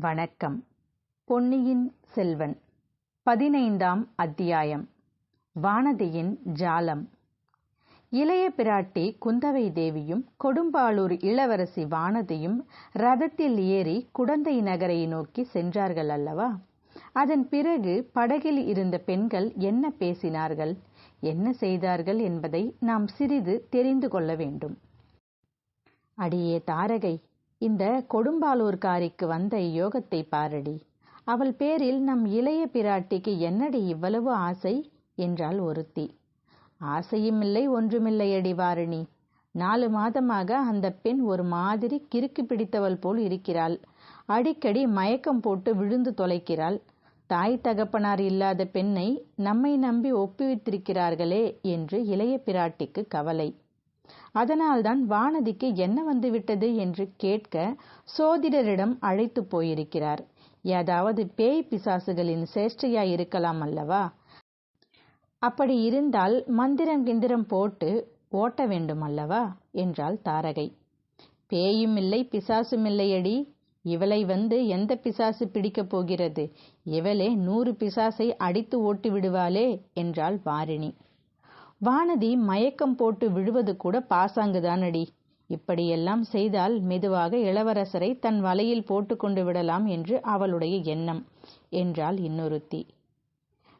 வணக்கம். பொன்னியின் செல்வன். பதினைந்தாம் அத்தியாயம். வானதியின் ஜாலம். இளைய பிராட்டி குந்தவை தேவியும் கொடும்பாளூர் இளவரசி வானதியும் ரதத்தில் ஏறி குடந்தை நகரை நோக்கி சென்றார்கள் அல்லவா? அதன் பிறகு படகில் இருந்த பெண்கள் என்ன பேசினார்கள்? என்ன செய்தார்கள் என்பதை நாம் சிறிது தெரிந்து கொள்ள வேண்டும். அடியே தாரகை இந்த கொடும்பாலூர்காரிக்கு வந்த யோகத்தை பாரடி. அவள் பேரில் நம் இளைய பிராட்டிக்கு என்னடி இவ்வளவு ஆசை? என்றாள் ஒருத்தி. ஆசையுமில்லை ஒன்றுமில்லையடி வாரணி. நாலு மாதமாக அந்த பெண் ஒரு மாதிரி கிறுக்கு பிடித்தவள் போல் இருக்கிறாள். அடிக்கடி மயக்கம் போட்டு விழுந்து தொலைக்கிறாள். தாய் தகப்பனார் இல்லாத பெண்ணை நம்மை நம்பி ஒப்புவித்திருக்கிறார்களே என்று இளைய பிராட்டிக்கு கவலை. அதனால்தான் வானதிக்கு என்ன வந்துவிட்டது என்று கேட்க சோதிடரிடம் அழைத்து போயிருக்கிறார். ஏதாவது பேய் பிசாசுகளின் சேஷ்டையா இருக்கலாம் அல்லவா? அப்படி இருந்தால் மந்திரம் கிந்திரம் போட்டு ஓட்ட வேண்டும் அல்லவா? என்றாள் தாரகை. பேயும் இல்லை பிசாசும் இல்லையடி. இவளை வந்து எந்த பிசாசு பிடிக்கப் போகிறது? இவளே நூறு பிசாசை அடித்து ஓட்டி விடுவாளே என்றாள் வாரிணி. வானதி மயக்கம் போட்டு விழுவது கூட பாசாங்குதானடி. இப்படியெல்லாம் செய்தால் மெதுவாக இளவரசரை தன் வலையில் போட்டுக்கொண்டு விடலாம் என்று அவளுடைய எண்ணம் என்றாள் இன்னொருத்தி.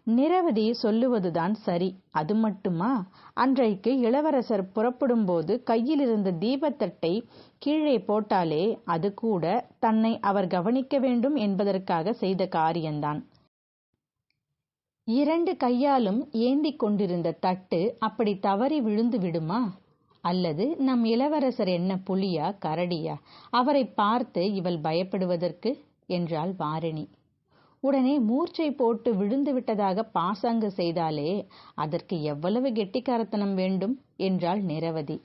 நிரவதி சொல்லுவதுதான் சரி அது மட்டுமா? அன்றைக்கு இளவரசர் புறப்படும்போது கையில் இருந்த தீபத்தட்டை கீழே போட்டாலே அது கூட தன்னை அவர் கவனிக்க வேண்டும் என்பதற்காக செய்த காரியம்தான் இரண்டு கையாலும் ஏந்தி கொண்டிருந்த தட்டு அப்படி தவறி விழுந்து விடுமா? அல்லது நம் இளவரசர் என்ன புலியா கரடியா? அவரை பார்த்து இவள் பயப்படுவதற்கு? என்றாள் வாரிணி. உடனே மூர்ச்சை போட்டு விழுந்து விட்டதாக பாசாங்கு செய்தாலே அதற்கு எவ்வளவு கெட்டிக்காரத்தனம் வேண்டும்? என்றாள் நிரவதி.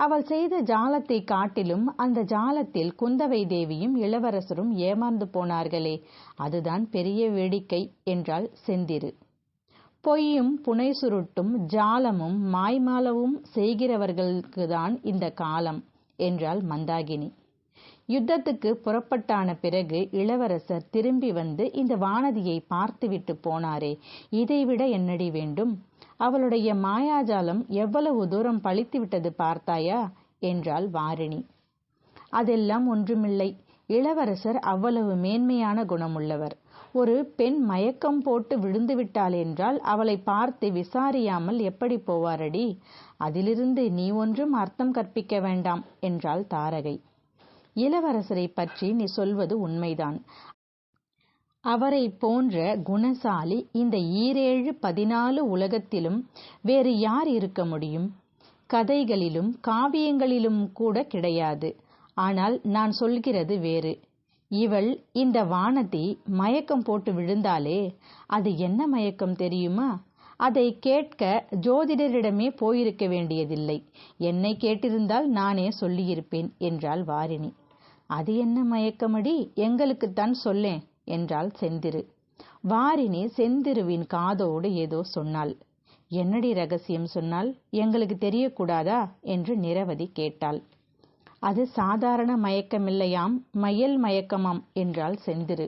அவள் செய்த ஜாலத்தை காட்டிலும் அந்த ஜாலத்தில் குந்தவை தேவியும் இளவரசரும் ஏமாந்து போனார்களே. அதுதான் பெரிய வேடிக்கை என்றாள் செந்திரு. பொய்யும் புனை சுருட்டும் ஜாலமும் மாய்மாலவும் செய்கிறவர்களுக்குதான் இந்த காலம் என்றாள் மந்தாகினி. யுத்தத்துக்கு புறப்பட்டான பிறகு இளவரசர் திரும்பி வந்து இந்த வானதியை பார்த்துவிட்டு போனாரே. இதைவிட என்னடி வேண்டும்? அவளுடைய மாயாஜாலம் எவ்வளவு தூரம் பழித்து விட்டது பார்த்தாயா? என்றாள் வாரிணி. அதெல்லாம் ஒன்றுமில்லை. இளவரசர் அவ்வளவு மேன்மையான குணமுள்ளவர். ஒரு பெண் மயக்கம் போட்டு விழுந்து விட்டாள் என்றால் அவளை பார்த்து விசாரியாமல் எப்படி போவாரடி? அதிலிருந்து நீ ஒன்றும் அர்த்தம் கற்பிக்க வேண்டாம் என்றாள் தாரகை. இளவரசரை பற்றி நீ சொல்வது உண்மைதான். அவரை போன்ற குணசாலி இந்த ஈரேழு பதினாலு உலகத்திலும் வேறு யார் இருக்க முடியும்? கதைகளிலும் காவியங்களிலும் கூட கிடையாது. ஆனால் நான் சொல்கிறது வேறு. இவள் இந்த வானதி மயக்கம் போட்டு விழுந்தாலே அது என்ன மயக்கம் தெரியுமா? அதை கேட்க ஜோதிடரிடமே போயிருக்க வேண்டியதில்லை. என்னை கேட்டிருந்தால் நானே சொல்லியிருப்பேன் என்றாள் வாரிணி. அது என்ன மயக்கமடி? எங்களுக்குத்தான் சொல்லேன். என்றாள் செந்திரு. வாரினி செந்திருவின் காதோடு ஏதோ சொன்னாள். என்னடி ரகசியம் சொன்னால் எங்களுக்கு தெரியக்கூடாதா? என்று நிரவதி கேட்டாள். அது சாதாரண மயக்கமில்லையாம் மயல் மயக்கமாம் என்றாள் செந்திரு.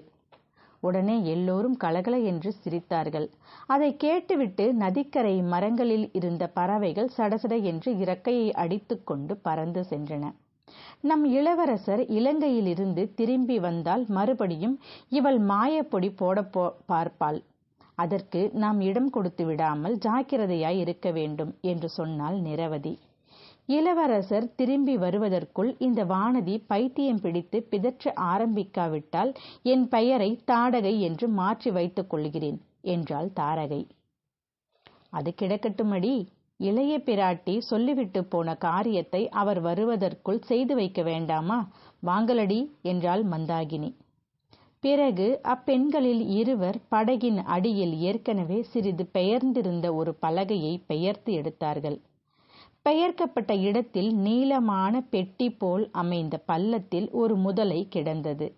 உடனே எல்லோரும் கலகல என்று சிரித்தார்கள். அதை கேட்டுவிட்டு நதிக்கரை மரங்களில் இருந்த பறவைகள் சடசட என்று இறக்கையை அடித்துக்கொண்டு பறந்து சென்றன. நம் இளவரசர் இலங்கையிலிருந்து திரும்பி வந்தால் மறுபடியும் இவள் மாயப்பொடி போட போ பார்ப்பாள். அதற்கு நாம் இடம் கொடுத்து விடாமல் ஜாக்கிரதையாய் இருக்க வேண்டும் என்று சொன்னாள் நிரவதி. இளவரசர் திரும்பி வருவதற்குள் இந்த வானதி பைத்தியம் பிடித்து பிதற்ற ஆரம்பிக்காவிட்டால் என் பெயரை தாடகை என்று மாற்றி வைத்துக் கொள்கிறேன் என்றாள் தாரகை. அது கிடக்கட்டுமடி. இளைய பிராட்டி சொல்லிவிட்டு போன காரியத்தை அவர் வருவதற்குள் செய்து வைக்க வேண்டாமா? வாங்கலடி என்றாள் மந்தாகினி. பிறகு அப்பெண்களில் இருவர் படகின் அடியில் ஏற்கனவே சிறிது பெயர்ந்திருந்த ஒரு பலகையை பெயர்த்து எடுத்தார்கள். பெயர்க்கப்பட்ட இடத்தில் நீளமான பெட்டி போல் அமைந்த பள்ளத்தில் ஒரு முதலை கிடந்தது.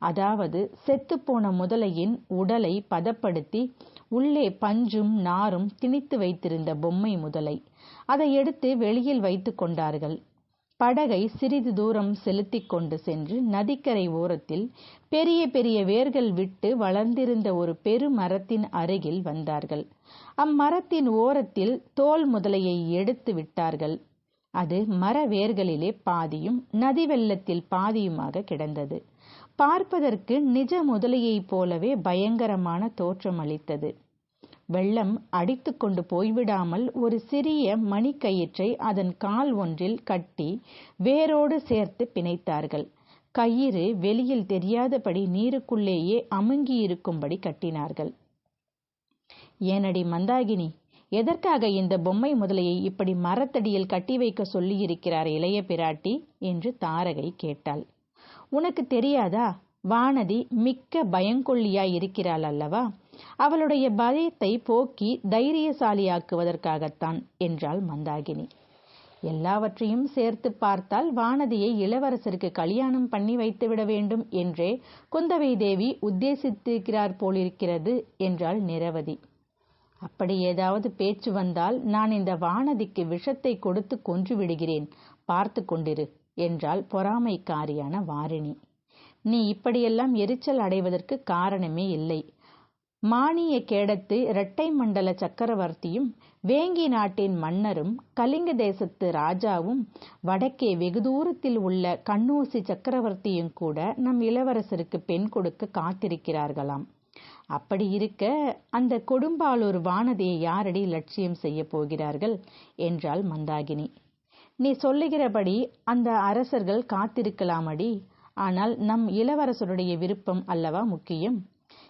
அதாவது செத்துப்போன முதலையின் உடலை பதப்படுத்தி உள்ளே பஞ்சும் நாரும் திணித்து வைத்திருந்த பொம்மை முதலை. அதை எடுத்து வெளியில் வைத்து கொண்டார்கள். படகை சிறிது தூரம் செலுத்தி கொண்டு சென்று நதிக்கரை ஓரத்தில் பெரிய பெரிய வேர்கள் விட்டு வளர்ந்திருந்த ஒரு பெருமரத்தின் அருகில் வந்தார்கள். அம்மரத்தின் ஓரத்தில் தோல் முதலையை எடுத்து விட்டார்கள். அது மர வேர்களிலே பாதியும் நதி வெள்ளத்தில் பாதியுமாக கிடந்தது. பார்ப்பதற்கு நிஜ முதலையைப் போலவே பயங்கரமான தோற்றம் அளித்தது. வெள்ளம் அடித்து கொண்டு போய்விடாமல் ஒரு சிறிய மணிக்கயிற்றை அதன் கால் ஒன்றில் கட்டி வேரோடு சேர்த்து பிணைத்தார்கள். கயிறு வெளியில் தெரியாதபடி நீருக்குள்ளேயே அமுங்கியிருக்கும்படி கட்டினார்கள். ஏனடி மந்தாகினி எதற்காக இந்த பொம்மை முதலையை இப்படி மரத்தடியில் கட்டி வைக்க சொல்லியிருக்கிறார் இளைய பிராட்டி? என்று தாரகை கேட்டாள். உனக்கு தெரியாதா? வானதி மிக்க பயங்கொள்ளியாய் இருக்கிறாள் அல்லவா? அவளுடைய பயத்தை போக்கி தைரியசாலியாக்குவதற்காகத்தான் என்றாள் மந்தாகினி. எல்லாவற்றையும் சேர்த்து பார்த்தால் வானதியை இளவரசருக்கு கல்யாணம் பண்ணி வைத்துவிட வேண்டும் என்றே குந்தவை தேவி உத்தேசித்திருக்கிறார் போலிருக்கிறது என்றாள் நிரவதி. அப்படி ஏதாவது பேச்சு வந்தால் நான் இந்த வானதிக்கு விஷத்தை கொடுத்து கொன்று விடுகிறேன். பார்த்து கொண்டிரு. என்றாள் பொறாமைக்காரியான வாரிணி. நீ இப்படியெல்லாம் எரிச்சல் அடைவதற்கு காரணமே இல்லை. மானிய கேடத்து இரட்டை மண்டல சக்கரவர்த்தியும் வேங்கி நாட்டின் மன்னரும் கலிங்க தேசத்து ராஜாவும் வடக்கே வெகு தூரத்தில் உள்ள கண்ணூசி சக்கரவர்த்தியும் கூட நம் இளவரசருக்கு பெண் கொடுக்க காத்திருக்கிறார்களாம். அப்படி இருக்க அந்த கொடும்பாலூர் வானதியை யாரடி லட்சியம் செய்ய போகிறார்கள்? என்றாள் மந்தாகினி. நீ சொல்லுகிறபடி அந்த அரசர்கள் காத்திருக்கலாமடி. ஆனால் நம் இளவரசருடைய விருப்பம் அல்லவா முக்கியம்?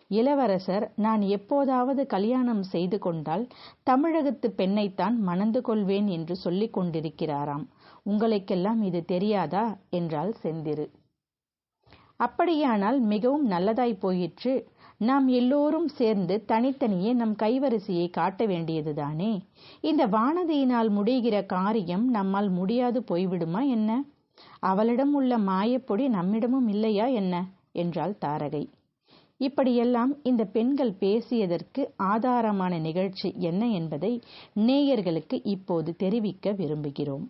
இளவரசர் நான் எப்போதாவது கல்யாணம் செய்து கொண்டால் தமிழகத்து பெண்ணைத்தான் மணந்து கொள்வேன் என்று சொல்லிக் கொண்டிருக்கிறாராம். உங்களுக்கெல்லாம் இது தெரியாதா? என்றாள் செந்திரு. அப்படியானால் மிகவும் நல்லதாய் போயிற்று. நாம் எல்லோரும் சேர்ந்து தனித்தனியே நம் கைவரிசையை காட்ட வேண்டியதுதானே? இந்த வானதியினால் முடிகிற காரியம் நம்மால் முடியாது போய்விடுமா என்ன? அவளிடம் உள்ள மாயப்பொடி நம்மிடமும் இல்லையா என்ன? என்றாள் தாரகை. இப்படியெல்லாம் இந்த பெண்கள் பேசியதற்கு ஆதாரமான நிகழ்ச்சி என்ன என்பதை நேயர்களுக்கு இப்போது தெரிவிக்க விரும்புகிறோம்.